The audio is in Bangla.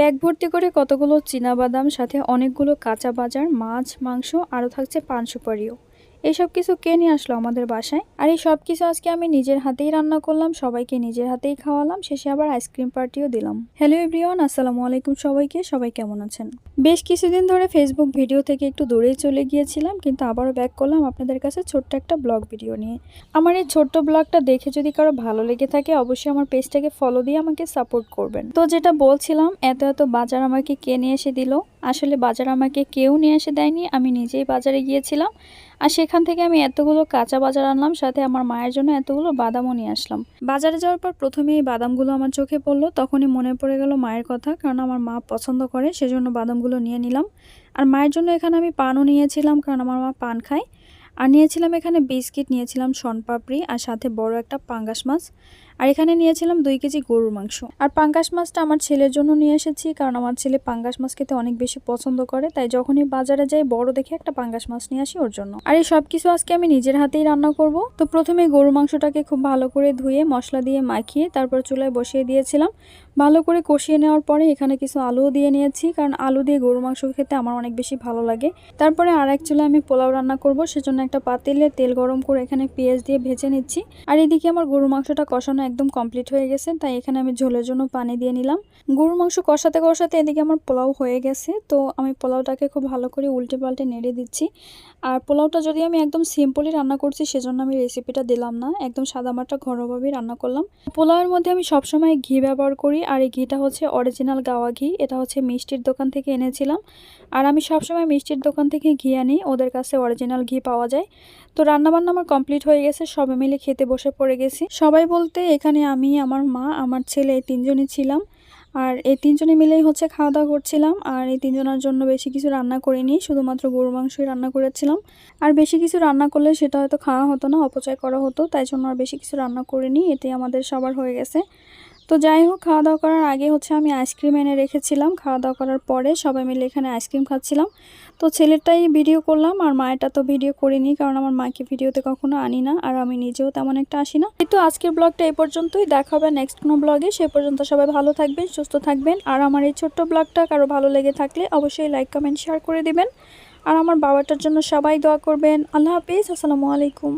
ব্যাগ ভর্তি করে কতগুলো বাদাম সাথে অনেকগুলো কাঁচা বাজার, মাছ, মাংস, আরও থাকছে পান সুপারিও। এইসব কিছু কে নিয়ে আসলো আমাদের বাসায়? আর এই সব কিছু আজকে আমি নিজের হাতেই রান্না করলাম, সবাইকে নিজের হাতেই খাওয়ালাম, শেষে আবার আইসক্রিম পার্টিও দিলাম। হ্যালো এভরিওয়ান, আসসালামু আলাইকুম সবাইকে, সবাই কেমন আছেন? বেশ কিছুদিন ধরে ফেসবুক ভিডিও থেকে একটু দূরেই চলে গিয়েছিলাম, কিন্তু আবারও ব্যাক করলাম আপনাদের কাছে ছোট্ট একটা ব্লগ ভিডিও নিয়ে। আমার এই ছোট্ট ব্লগটা দেখে যদি কারও ভালো লেগে থাকে, অবশ্যই আমার পেজটাকে ফলো দিয়ে আমাকে সাপোর্ট করবেন। তো যেটা বলছিলাম, এত এত বাজার আমাকে কে নিয়ে এসে দিল? আসলে বাজার আমাকে কেউ নিয়ে এসে দেয়নি, আমি নিজেই বাজারে গিয়েছিলাম। আর সেখান থেকে আমি এতগুলো কাঁচা বাজার আনলাম, সাথে আমার মায়ের জন্য এতগুলো বাদামও নিয়ে আসলাম। বাজারে যাওয়ার পর প্রথমে এই বাদামগুলো আমার চোখে পড়ল, তখনই মনে পড়ে গেল মায়ের কথা, কারণ আমার মা পছন্দ করে, সেজন্য বাদামগুলো নিয়ে নিলাম। আর মায়ের জন্য এখানে আমি পানও নিয়েছিলাম, কারণ আমার মা পান খায়। আর নিয়েছিলাম এখানে বিস্কিট, নিয়েছিলাম শনপাপড়ি আর সাথে বড় একটা পাঙ্গাস মাছ। আর এখানে নিয়েছিলাম দুই কেজি গরুর মাংস। আর পাঙ্গাস মাছটা আমার ছেলের জন্য নিয়ে এসেছি কারণ আমার ছেলে পাঙ্গাস মাছ খেতে অনেক বেশি পছন্দ করে, তাই যখনই বাজারে যাই বড় দেখে একটা পাঙ্গাস মাছ নিয়ে আসি ওর জন্য। আর এই সব কিছু আজকে আমি নিজের হাতেই রান্না করব। তো প্রথমে গরু মাংসটাকে খুব ভালো করে ধুয়ে, মশলা দিয়ে মাখিয়ে তারপর চুলায় বসিয়ে দিয়েছিলাম। ভালো করে কষিয়ে নেওয়ার পরে এখানে কিছু আলুও দিয়ে নিয়েছি কারণ আলু দিয়ে গরু মাংস খেতে আমার অনেক বেশি ভালো লাগে। তারপরে আর এক চুলায় আমি পোলাও রান্না করব, সেজন্য একটা পাতিলে তেল গরম করে এখানে পেঁয়াজ দিয়ে ভেজে নিচ্ছি। আর এদিকে আমার গরু মাংসটা কষানো একদম কমপ্লিট হয়ে গেছে, তাই এখানে আমি ঝোলের জন্য পানি দিয়ে নিলাম। গরুর মাংস কষাতে কষাতে এদিকে আমার পোলাও হয়ে গেছে, তো আমি পোলাওটাকে খুব ভালো করে উল্টে পাল্টে নেড়ে দিচ্ছি। আর পোলাওটা যদি আমি একদম সিম্পলি রান্না করছি, সেজন্য আমি রেসিপিটা দিলাম না, একদম সাদামাটা ঘরোয়াভাবেই রান্না করলাম। পোলাওয়ের মধ্যে আমি সবসময় ঘি ব্যবহার করি, আর এই ঘিটা হচ্ছে অরিজিনাল গাওয়া ঘি, এটা হচ্ছে মিষ্টির দোকান থেকে এনেছিলাম। আর আমি সবসময় মিষ্টির দোকান থেকে ঘি আনি, ওদের কাছে অরিজিনাল ঘি পাওয়া যায়। তো রান্নাবান্না আমার কমপ্লিট হয়ে গেছে সবাই মিলে খেতে বসে পড়ে গেছি। সবাই বলতে এখানে আমি, আমার মা, আমার ছেলে এই তিনজনই ছিলাম। আর এই তিনজনে মিলেই হচ্ছে খাওয়া দাওয়া করছিলাম। আর এই তিনজনের জন্য বেশি কিছু রান্না করিনি, শুধুমাত্র গরু মাংসই রান্না করেছিলাম। আর বেশি কিছু রান্না করলে সেটা হয়তো খাওয়া হতো না, অপচয় করা হতো, তাই জন্য আর বেশি কিছু রান্না করিনি এতে আমাদের সবার হয়ে গেছে। তো যাই হোক খাওয়া দাওয়া করার আগে হচ্ছে আমি আইসক্রিম এনে রেখেছিলাম। খাওয়া দাওয়া করার পরে সবাই মিলে এখানে আইসক্রিম খাচ্ছিলাম। তো ছেলেটাই ভিডিও করলাম, আর মায়েরটা তো ভিডিও করিনি, কারণ আমার মাকে ভিডিওতে কখনো আনি না, আর আমি নিজেও তেমন একটা আসি না। কিন্তু আজকের ব্লগটা এই পর্যন্তই, দেখা হবে নেক্সট কোনো ব্লগে। সে পর্যন্ত সবাই ভালো থাকবেন, সুস্থ থাকবেন। আর আমার এই ছোট্ট ব্লগটা কারও ভালো লেগে থাকলে অবশ্যই লাইক কমেন্ট শেয়ার করে দিবেন। আর আমার বাবাটার জন্য সবাই দোয়া করবেন। আল্লাহ হাফিজ, আসসালামু আলাইকুম।